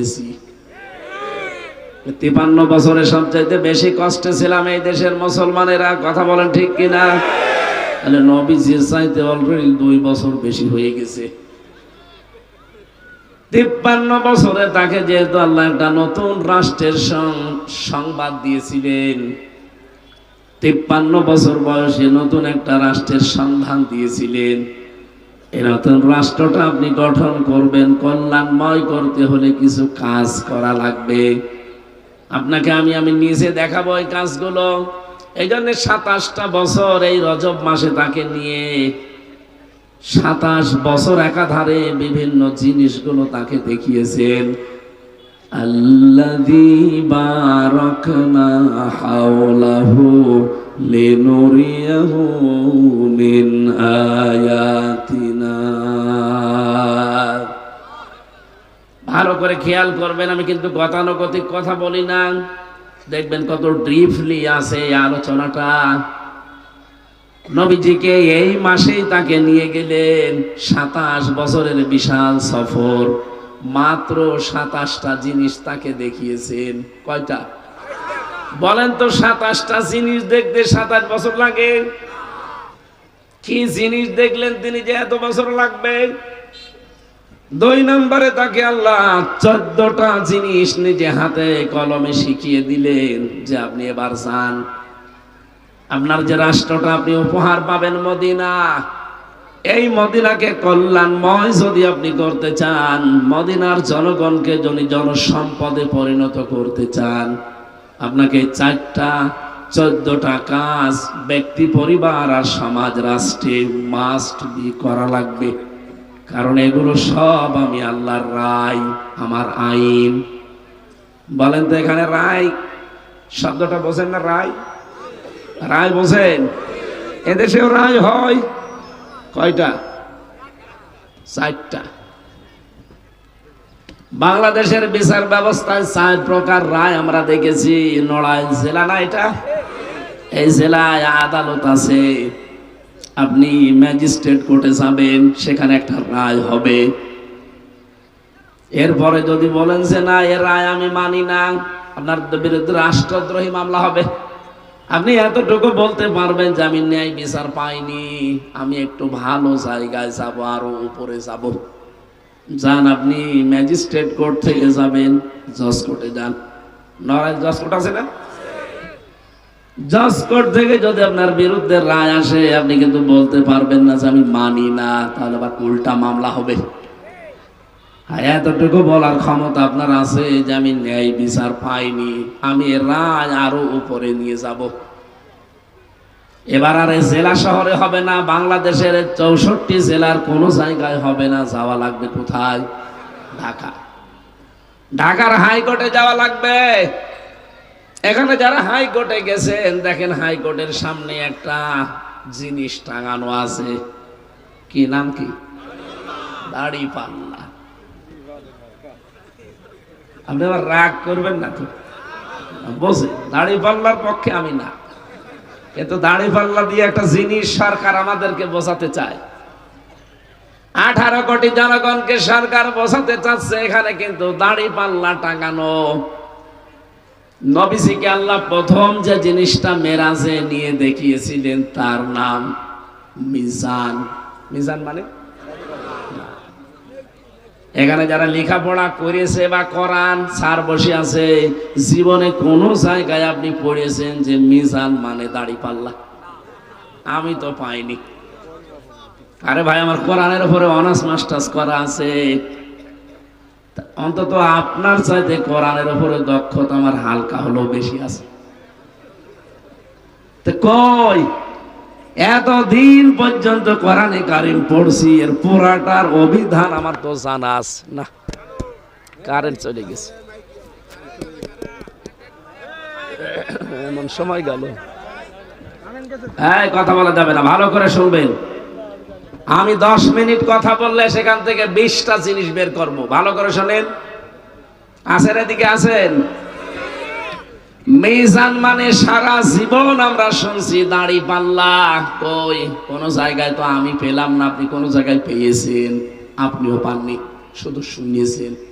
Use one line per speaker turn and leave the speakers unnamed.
নিয়েছি তিপান্ন বছরে সবচাইতে বেশি কষ্টে ছিলাম এই দেশের মুসলমানেরা, কথা বলেন ঠিক কিনা? তাহলে নবীজির চাইতে অলরেডি দুই বছর বেশি হয়ে গেছে। তিপ্পান্ন বছরে তাকে যেহেতু আল্লাহ একটা নতুন রাষ্ট্রের সংবাদ দিয়েছিলেন, তিপ্পান্ন বছর বয়সে নতুন একটা রাষ্ট্রের সন্ধান দিয়েছিলেন। নতুন রাষ্ট্রটা আপনি গঠন করবেন, কল্যাণময় করতে হলে কিছু কাজ করা লাগবে। আপনাকে আমি আমি নিজে দেখাবো এই কাজগুলো। এই জন্য সাতাশটা বছর এই রজব মাসে তাকে নিয়ে সাতাশ বছর একাধারে বিভিন্ন জিনিসগুলো তাকে দেখিয়েছেন। আল্লাযী বারাকনা হাওলাহু লিনুরিয়াহু মিন আয়াতিনা ভালো করে খেয়াল করবেন, আমি কিন্তু গতানুগতিক কথা বলি না। দেখবেন কত ড্রিফলি আছে আলোচনাটা। নবীজিকে এই মাসেই তাকে নিয়ে গেলেন সাতাশ বছরের বিশাল সফর। মাত্র সাতাশটা জিনিস তাকে দেখিয়েছেন। কয়টা? বলেন তো সাতাশটা জিনিস দেখতে সাতাশ বছর লাগে। কি জিনিস দেখলেন তিনি যে এত বছর লাগবে? দুই নম্বরে তাকে আল্লাহ চোদ্দটা জিনিস নিজে হাতে কলমে শিখিয়ে দিলেন যে আপনি এবার যান। আপনার যে রাষ্ট্রটা আপনি উপহার পাবেন মদিনা। এই মদিনাকে কল্যাণময় যদি আপনি করতে চান, মদিনার জনগণকে যদি জনসম্পদে পরিণত করতে চান আপনাকে চারটা, চোদ্দটা কাজ ব্যক্তি, পরিবার আর সমাজ রাষ্ট্রে মাস্ট বি করা লাগবে। কারণ এগুলো সব আমি আল্লাহর রায়, আমার আইন। বলেন তো এখানে রায়, শব্দটা বোঝেন না রায়? রায় বোঝেন? এদেশেও রায় হয়। কয়টা? চারটা। বাংলাদেশের বিচার ব্যবস্থায় চার প্রকার রায় আমরা দেখেছি। নড়াইল জেলা না এটা? এই জেলায় আদালত আছে। আপনি ম্যাজিস্ট্রেট কোর্টে যাবেন, সেখানে একটা রায় হবে। এরপরে যদি বলেন যে না এর রায় আমি মানি না, আপনার বিরুদ্ধে রাষ্ট্রদ্রোহী মামলা হবে। আপনি এতটুকু বলতে পারবেন যে আমি ন্যায় বিচার পাইনি, আমি একটু ভালো জায়গায় যাব, আরও উপরে যাব। যান, আপনি ম্যাজিস্ট্রেট কোর্ট থেকে যাবেন, জজ কোর্টে যান। নড়াইল জজ কোর্ট আছে না? জজ কোর্ট থেকে যদি আপনার বিরুদ্ধে রায় আসে, আপনি কিন্তু বলতে পারবেন না যে আমি মানি না, তাহলে আবার উল্টা মামলা হবে। এতটুকু বলার ক্ষমতা আপনার আছে যে আমি ন্যায় বিচার পাইনি, আমি রায় আরও উপরে নিয়ে যাব। এবার আর এই জেলা শহরে হবে না, বাংলাদেশের চৌষট্টি জেলার কোনো জায়গায় হবে না, যাওয়া লাগবে কোথায়? ঢাকা। ঢাকার হাইকোর্টে যাওয়া লাগবে। এখানে যারা হাইকোর্টে গেছেন, দেখেন হাইকোর্টের সামনে একটা জিনিস টাঙানো আছে। কি নাম কি? দাড়ি পাল্লা। আপনি আবার রাগ করবেন না তো? বসে। দাড়ি পাল্লার পক্ষে আমি না। কিন্তু দাড়ি পাল্লা দিয়ে একটা জিনিস সরকার আমাদেরকে বোঝাতে চায়। আঠারো কোটি জনগণকে সরকার বোঝাতে চাচ্ছে, এখানে কিন্তু দাড়ি পাল্লা টাঙানো। নবীজিকে আল্লাহ প্রথম যে জিনিসটা মেরাজে নিয়ে দেখিয়েছিলেন, তার নাম মিজান। মিজান মানে? এখানে যারা লেখাপড়া করেছে বা করান, স্যার বসে আছে, জীবনে কোনো জায়গায় আপনি পড়েছেন যে মিজান মানে দাড়ি পাল্লা? আমি তো পাইনি। আরে ভাই, আমার কোরআনের উপরে অনার্স মাস্টার্স করা আছে। অন্তত আপনার চাইতে কোরআনের উপরে দক্ষতা আমার হালকা হলেও বেশি আছে। তো কই? এতদিন পর্যন্ত কোরআনে কারিম পড়ছি, এর পুরাটার অভিধান আমার তো জানা আছে। না কারেন্ট চলে গেছে। এমন সময় গেল। কথা বলা যাবে না, ভালো করে শুনবেন। আমি দশ মিনিট কথা বললে সেখান থেকে বিশটা জিনিস বের করব। ভালো করে শোনেন। আছেন এদিকে, আছেন? মিজান মানে সারা জীবন আমরা শুনছি, দাড়ি পাল্লা, কই? কোন জায়গায় তো আমি পেলাম না, আপনি কোন জায়গায় পেয়েছেন? আপনিও পাননি, শুধু শুনিয়েছেন।